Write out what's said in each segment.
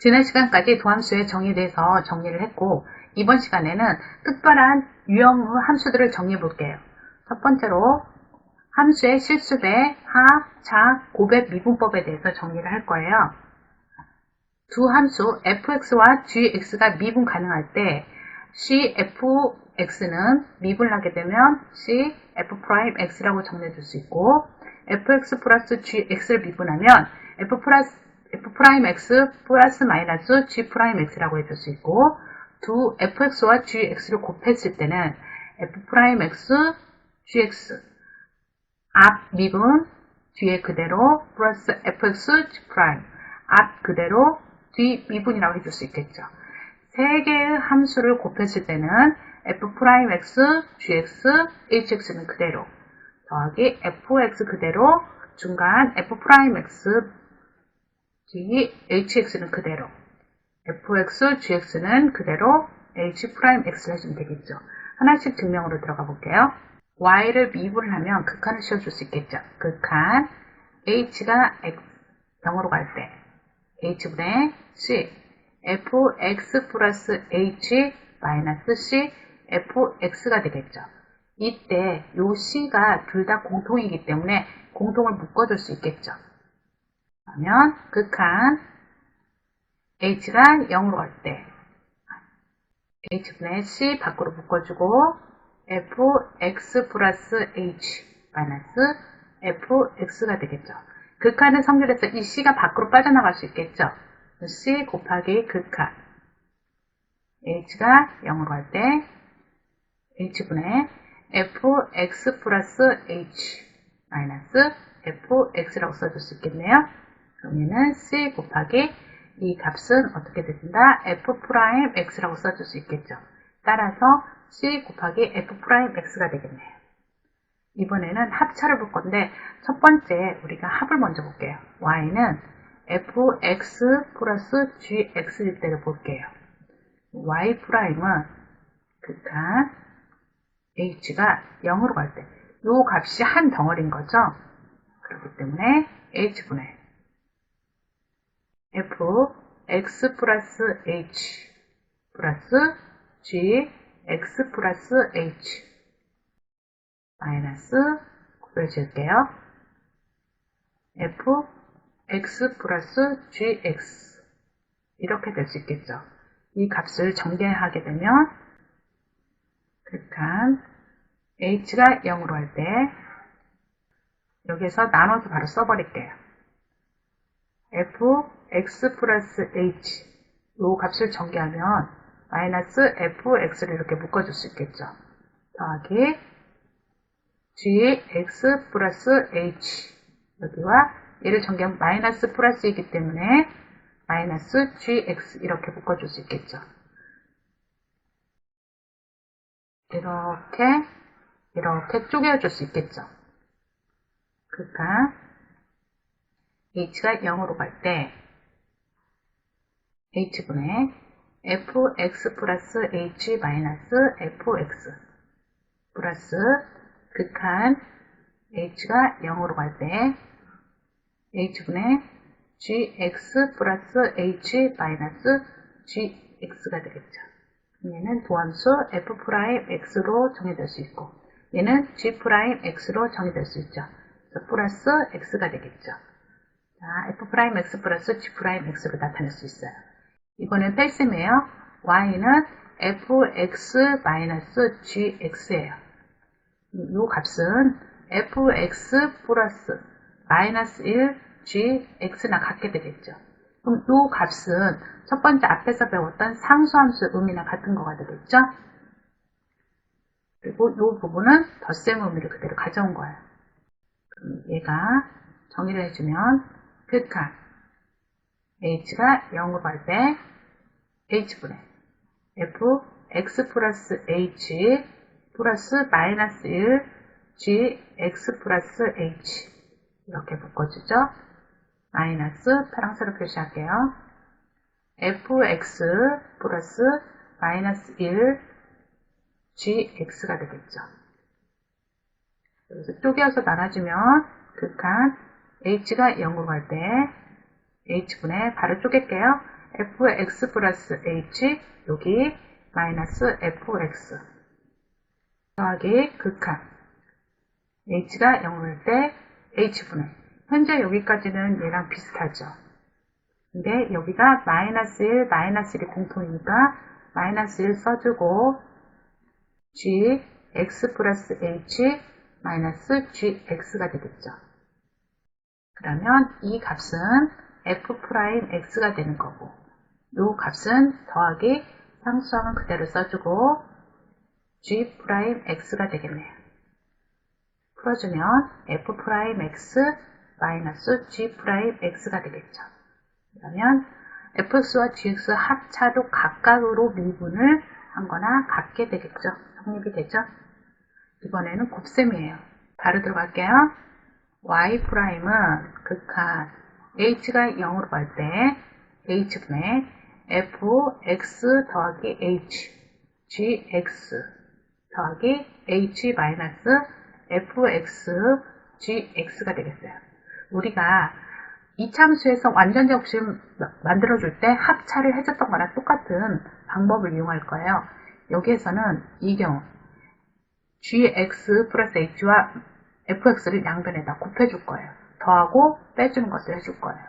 지난 시간까지 도함수의 정의에 대해서 정리를 했고 이번 시간에는 특별한 유형 함수들을 정리해 볼게요. 첫 번째로 함수의 실수배, 하, 자, 고백 미분법에 대해서 정리를 할 거예요. 두 함수 fx와 gx가 미분 가능할 때 cfx는 미분을 하게 되면 cf'x라고 정리해 줄 수 있고 fx 플러스 gx를 미분하면 f 플러스 f'x 플러스 마이너스 g'x라고 해줄 수 있고 두 fx와 gx를 곱했을 때는 f'x, gx 앞 미분 뒤에 그대로 플러스 fx, g' 앞 그대로 뒤 미분이라고 해줄 수 있겠죠. 세 개의 함수를 곱했을 때는 f'x, gx, hx는 그대로 더하기 fx 그대로 중간 f'x, g, hx는 그대로 fx, gx는 그대로 h'x를 해주면 되겠죠. 하나씩 증명으로 들어가 볼게요. y를 미분을 하면 극한을 씌워줄 수 있겠죠. 극한 h가 x, 0으로 갈 때 h분의 c fx 플러스 h 마이너스 c fx가 되겠죠. 이때 요 c가 둘 다 공통이기 때문에 공통을 묶어줄 수 있겠죠. 그러면 극한 h가 0으로 갈 때 h분의 c 밖으로 묶어주고 fx 플러스 h 마이너스 fx가 되겠죠. 극한은 성질에서 이 c가 밖으로 빠져나갈 수 있겠죠. c 곱하기 극한 h가 0으로 갈 때 h분의 fx 플러스 h 마이너스 fx라고 써줄 수 있겠네요. 얘는 c 곱하기 이 값은 어떻게 된다? f'x라고 써줄 수 있겠죠. 따라서 c 곱하기 f'x가 되겠네요. 이번에는 합차를 볼 건데 첫 번째 우리가 합을 먼저 볼게요. y는 fx 플러스 gx일 때를 볼게요. y 프라임은 극한 h가 0으로 갈 때 이 값이 한 덩어리인 거죠. 그렇기 때문에 h분의 f x 플러스 h 플러스 g x 플러스 h 마이너스 곱을 지을게요. f x 플러스 gx 이렇게 될 수 있겠죠. 이 값을 정리하게 되면 극한 h가 0으로 할 때 여기서 나눠서 바로 써버릴게요. f x 플러스 h 이 값을 정리하면 마이너스 fx를 이렇게 묶어줄 수 있겠죠. 더하기 gx 플러스 h 여기와 얘를 정리하면 마이너스 플러스이기 때문에 마이너스 gx 이렇게 묶어줄 수 있겠죠. 이렇게 이렇게 쪼개줄 수 있겠죠. 그러니까 h가 0으로 갈때 h분의 fx 플러스 h 마이너스 fx 플러스 극한 h가 0으로 갈 때 h분의 gx 플러스 h 마이너스 gx가 되겠죠. 얘는 도함수 f'x로 정의될 수 있고 얘는 g'x로 정의될 수 있죠. 그래서 플러스 x가 되겠죠. 자, f'x 플러스 g'x로 나타낼 수 있어요. 이거는 뺄셈이에요. y는 fx 마이너스 gx예요. 이 값은 fx 플러스 마이너스 1 gx나 같게 되겠죠. 그럼 이 값은 첫 번째 앞에서 배웠던 상수함수 의미나 같은 거가 되겠죠. 그리고 이 부분은 덧셈 의미를 그대로 가져온 거예요. 그럼 얘가 정의를 해주면 극한 h가 0으로 갈 때 h분의 f x 플러스 h 플러스 마이너스 1 g x 플러스 h 이렇게 묶어주죠. 마이너스 파랑새로 표시할게요. fx 플러스 마이너스 1 gx가 되겠죠. 여기서 쪼개어서 나눠주면 극한 h가 0으로 갈 때 h분의 바로 쪼갤게요. fx 플러스 h 여기 마이너스 fx 더하기 극한 h가 0일 때 h분의 현재 여기까지는 얘랑 비슷하죠. 근데 여기가 마이너스 1, 마이너스 1이 공통이니까 마이너스 1 써주고 g x 플러스 h 마이너스 gx가 되겠죠. 그러면 이 값은 f 프라임 x가 되는 거고 이 값은 더하기 상수항은 그대로 써주고 g 프라임 x가 되겠네요. 풀어주면 f 프라임 x g 프라임 x가 되겠죠. 그러면 fx와 gx 합차도 각각으로 미분을 한 거나 같게 되겠죠. 성립이 되죠. 이번에는 곱셈이에요. 바로 들어갈게요. y 프라임은 극한 h가 0으로 갈 때 h분의 fx 더하기 h gx 더하기 h 마이너스 fx gx가 되겠어요. 우리가 이참수에서 완전제 곱셈 만들어줄 때 합차를 해줬던 거랑 똑같은 방법을 이용할 거예요. 여기에서는 이 경우 gx 플러스 h와 fx를 양변에다 곱해줄 거예요. 더하고 빼주는 것을 해줄 거예요.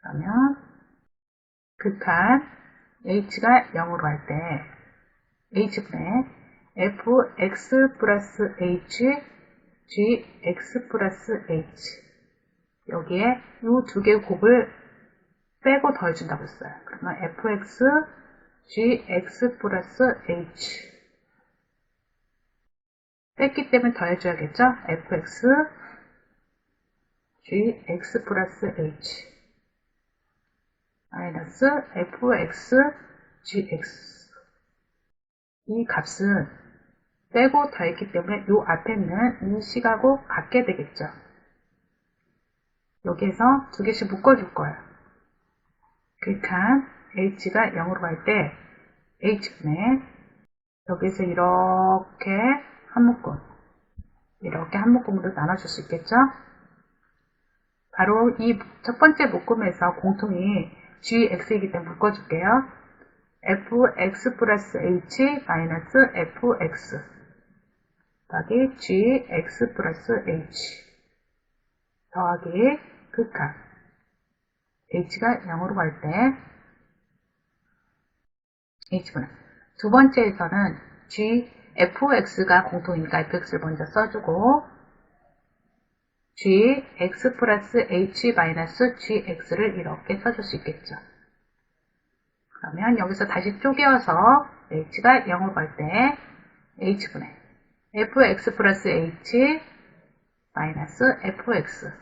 그러면 극한 h가 0으로 할 때 h분의 fx 플러스 h gx 플러스 h 여기에 이 두 개의 곱을 빼고 더해준다고 했어요. 그러면 fx gx 플러스 h 뺐기 때문에 더해줘야겠죠? fx gx 플러스 h 마이너스 fx gx 이 값은 빼고 더했기 때문에 이 앞에 있는 이 식하고 같게 되겠죠. 여기에서 두 개씩 묶어줄 거예요. 극한 h가 0으로 갈 때 h분의 여기서 이렇게 한 묶음 이렇게 한 묶음으로 나눠줄 수 있겠죠? 바로 이 첫 번째 묶음에서 공통이 gx이기 때문에 묶어줄게요. fx 플러스 h 마이너스 fx 더하기 gx 플러스 h 더하기 극한 h가 0으로 갈 때 h분의 두 번째에서는 g fx가 공통이니까 fx를 먼저 써주고 g x 플러스 h 마이너스 gx를 이렇게 써줄 수 있겠죠. 그러면 여기서 다시 쪼개어서 h가 0으로 갈때 h분의 fx 플러스 h 마이너스 fx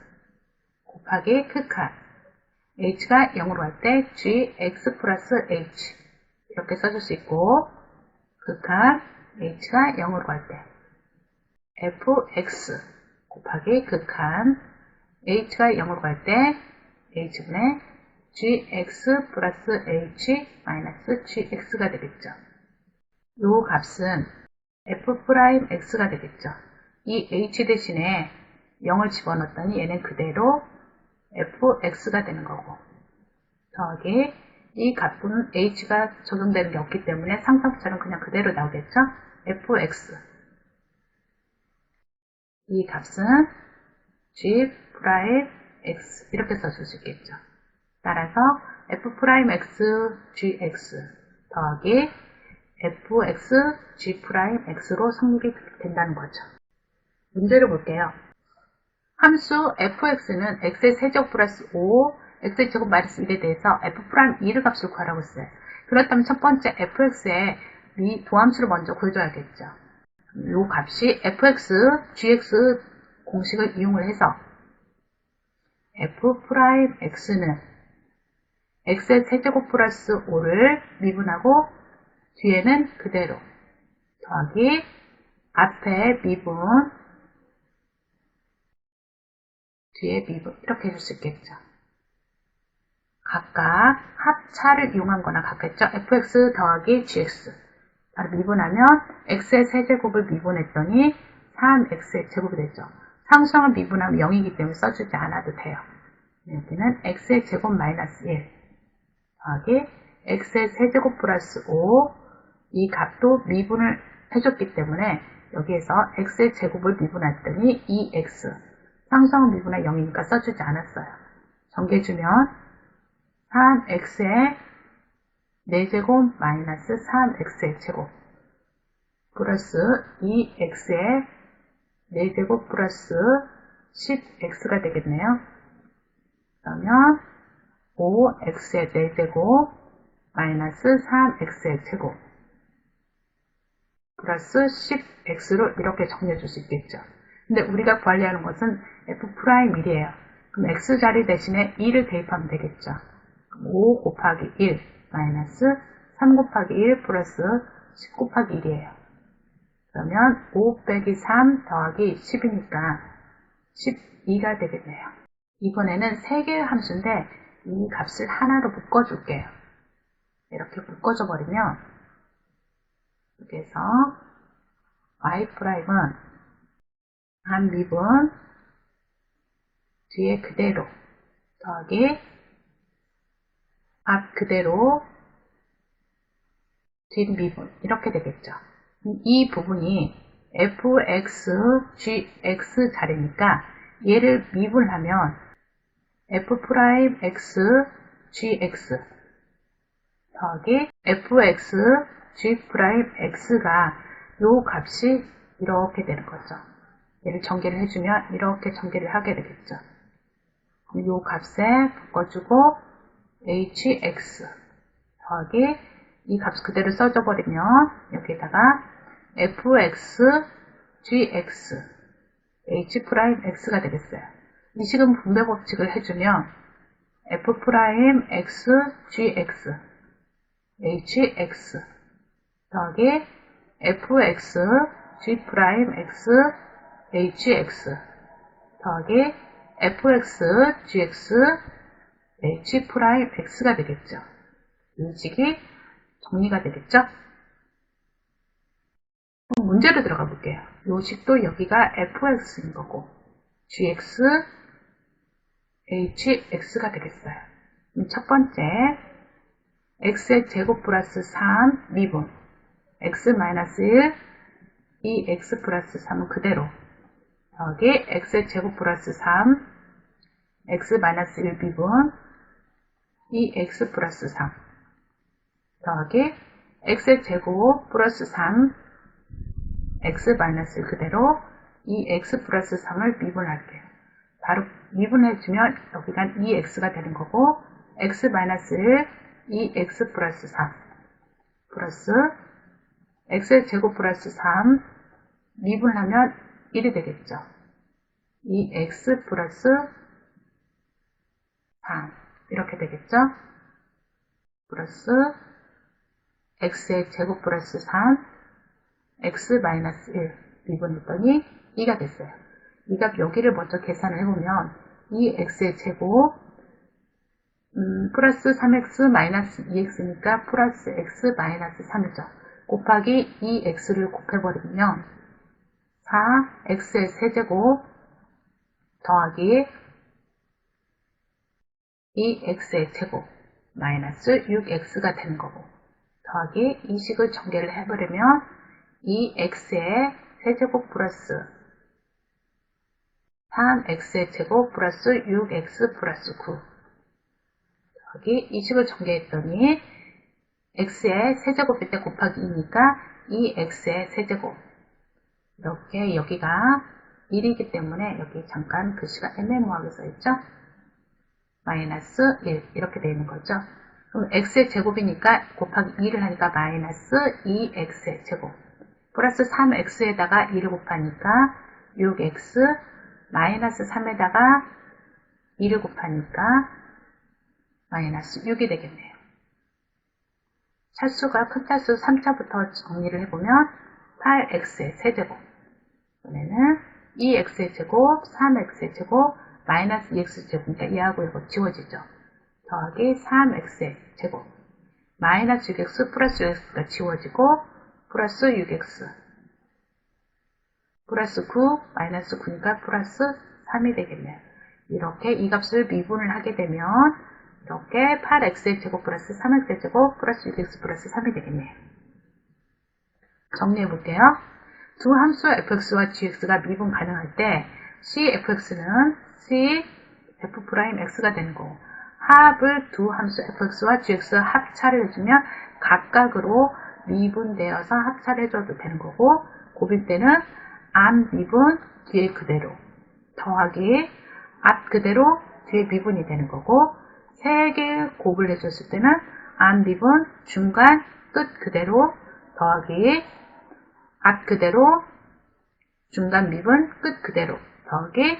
곱하기 극한 h가 0으로 할 때 gx 플러스 h 이렇게 써줄 수 있고 극한 h가 0으로 갈 때 fx 곱하기 극한 h가 0으로 갈 때 h분의 gx 플러스 h 마이너스 gx가 되겠죠. 이 값은 f'x가 되겠죠. 이 h 대신에 0을 집어넣었더니 얘는 그대로 fx가 되는 거고 더하기 이 값은 h가 적용되는 게 없기 때문에 상상처럼 그냥 그대로 나오겠죠? fx 이 값은 g 프라임 x 이렇게 써줄 수 있겠죠. 따라서 f 프라임 x gx 더하기 fx g 프라임 x로 성립이 된다는 거죠. 문제를 볼게요. 함수 fx는 x의 세제곱 플러스 5, x의 제곱 마이너스 1에 대해서 f 프라임 2를 값을 구하라고 했어요. 그렇다면 첫 번째 fx의 미 도함수를 먼저 구해줘야겠죠. 이 값이 fx, gx 공식을 이용을 해서 f 프라임 x는 x의 세제곱 플러스 5를 미분하고 뒤에는 그대로 더하기 앞에 미분 뒤에 미분 이렇게 해줄 수 있겠죠. 각각 합차를 이용한 거나 같겠죠. fx 더하기 gx 바로 미분하면 x의 세제곱을 미분했더니 3x의 제곱이 되죠. 상수항을 미분하면 0이기 때문에 써주지 않아도 돼요. 여기는 x의 제곱 마이너스 1 더하기 x의 세제곱 플러스 5 이 값도 미분을 해줬기 때문에 여기에서 x의 제곱을 미분했더니 2x 상수항 미분의 0이니까 써주지 않았어요. 정리해주면 3x의 4제곱 마이너스 3x의 제곱 플러스 2x의 4제곱 플러스 10x가 되겠네요. 그러면 5x의 4제곱 마이너스 3x의 제곱 플러스 10x로 이렇게 정리해 줄 수 있겠죠. 근데 우리가 구하려는 것은 f'1이에요. 그럼 x 자리 대신에 2를 대입하면 되겠죠. 5 곱하기 1 마이너스 3 곱하기 1 플러스 10 곱하기 1이에요. 그러면 5 빼기 3 더하기 10이니까 12가 되겠네요. 이번에는 3개의 함수인데 이 값을 하나로 묶어줄게요. 이렇게 묶어줘 버리면 여기에서 y''은 한 미분 뒤에 그대로 더하기 앞 그대로 뒷미분 이렇게 되겠죠. 이 부분이 fx, gx 자리니까 얘를 미분하면 f'x, gx 더하기 fx, g'x가 요 값이 이렇게 되는 거죠. 얘를 전개를 해주면 이렇게 전개를 하게 되겠죠. 요 값에 바꿔주고 hx 더하기 이 값 그대로 써줘 버리면 여기다가 fx, gx, h'x가 되겠어요. 이 식은 분배 법칙을 해주면 f'x, gx, hx 더하기 fx, g'x, hx 더하기 fx, gx, h'x가 되겠죠. 이 식이 정리가 되겠죠? 그럼 문제로 들어가 볼게요. 이 식도 여기가 fx인 거고 gx, hx가 되겠어요. 첫 번째 x의 제곱 플러스 3 미분 x 마이너스 1이 x 플러스 3은 그대로 여기 x의 제곱 플러스 3 x 마이너스 1 미분 이 x 플러스 3 더하기 x의 제곱 플러스 3 x 마이너스 1 그대로 이 x 플러스 3을 미분할게요. 바로 미분해주면 여기가 2x가 되는 거고 x 마이너스 1 2x 플러스 3 플러스 x의 제곱 플러스 3 미분하면 1이 되겠죠. 2x 플러스 3 이렇게 되겠죠. 플러스 x의 제곱 플러스 3 x 마이너스 1 미분했더니 2가 됐어요. 이값 여기를 먼저 계산을 해보면 2x의 제곱 음, 플러스 3x 마이너스 2x니까 플러스 x 마이너스 3이죠. 곱하기 2x를 곱해버리면 4x의 세제곱 더하기 2x의 제곱 마이너스 6x가 되는 거고 더하기 이 식을 전개를 해버리면 2x의 세제곱 플러스 3x의 제곱 플러스 6x 플러스 9 더하기 20을 전개했더니 x의 세제곱일 때 곱하기 2니까 2x의 세제곱 이렇게 여기가 1이기 때문에 여기 잠깐 글씨가 애매모호하게 써있죠? 마이너스 1 이렇게 되어 있는 거죠. 그럼 x의 제곱이니까 곱하기 2를 하니까 마이너스 2x의 제곱 플러스 3x에다가 2를 곱하니까 6x 마이너스 3에다가 2를 곱하니까 마이너스 6이 되겠네요. 차수가 큰 차수 3차부터 정리를 해보면 8x의 세제곱 이번에는 2x의 제곱, 3x의 제곱, 마이너스 2x 제곱이니까 이하고 이거 지워지죠. 더하기 3x의 제곱 마이너스 6x 플러스 6x가 지워지고 플러스 6x 플러스 9 마이너스 9니까 플러스 3이 되겠네요. 이렇게 이 값을 미분을 하게 되면 이렇게 8x의 제곱 플러스 3x의 제곱 플러스 6x 플러스 3이 되겠네요. 정리해 볼게요. 두 함수 fx와 gx가 미분 가능할 때 cfx는 f'x가 되는 거고 합을 두 함수 fx와 gx 합차를 해주면 각각으로 미분되어서 합차를 해줘도 되는 거고 곱일 때는 안 미분 뒤에 그대로 더하기 앞 그대로 뒤에 미분이 되는 거고 세개 곱을 해줬을 때는 안 미분 중간 끝 그대로 더하기 앞 그대로 중간 미분 끝 그대로 더하기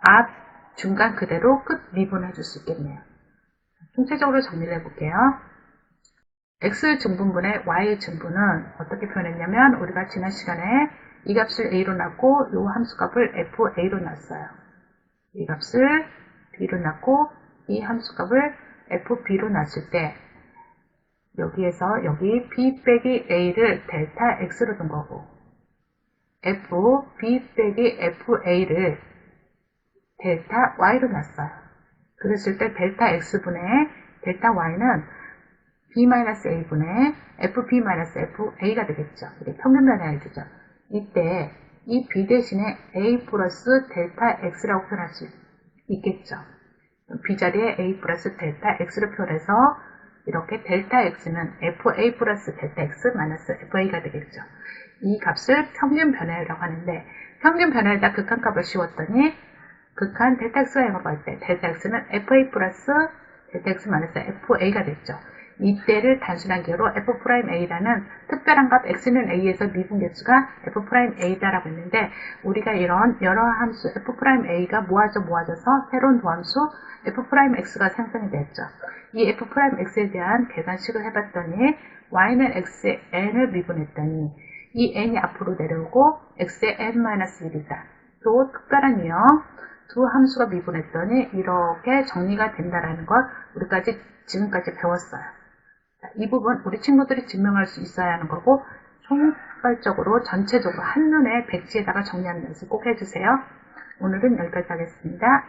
앞 중간 그대로 끝 미분해 줄 수 있겠네요. 총체적으로 정리를 해볼게요. x 증분분의 y 증분은 어떻게 표현했냐면 우리가 지난 시간에 이 값을 a로 놨고 이 함수값을 fa로 놨어요. 이 값을 b로 놨고 이 함수값을 fb로 놨을 때 여기에서 여기 b 빼기 a를 델타 x로 둔 거고 f b 빼기 fa를 델타 y로 놨어요. 그랬을 때 델타 x분의 델타 y는 b-a분의 fb-fa가 되겠죠. 이게 평균 변화를 주죠. 이때 이 b 대신에 a 플러스 델타 x라고 표현할 수 있겠죠. b 자리에 a 플러스 델타 x로 표현해서 이렇게 델타 x는 fa 플러스 델타 x 마이너스 fa가 되겠죠. 이 값을 평균 변화라고 하는데 평균 변화에다 극한값을 씌웠더니 극한 0을 구할 때 x는 fa 플러스 x 마이너스 fa가 됐죠. 이때를 단순한 기호로 f'a라는 특별한 값 x는 a에서 미분 개수가 f'a다라고 했는데 우리가 이런 여러 함수 f'a가 모아져 모아져서 새로운 도함수 f'x가 생성이 됐죠. 이 f'x에 대한 계산식을 해봤더니 y는 x의 n을 미분했더니 이 n이 앞으로 내려오고 x의 n-1이다. 또 특별한 유형 두 함수가 미분했더니 이렇게 정리가 된다라는 걸 우리까지 지금까지 배웠어요. 이 부분 우리 친구들이 증명할 수 있어야 하는 거고 총괄적으로 전체적으로 한눈에 백지에다가 정리하는 연습 꼭 해주세요. 오늘은 여기까지 하겠습니다.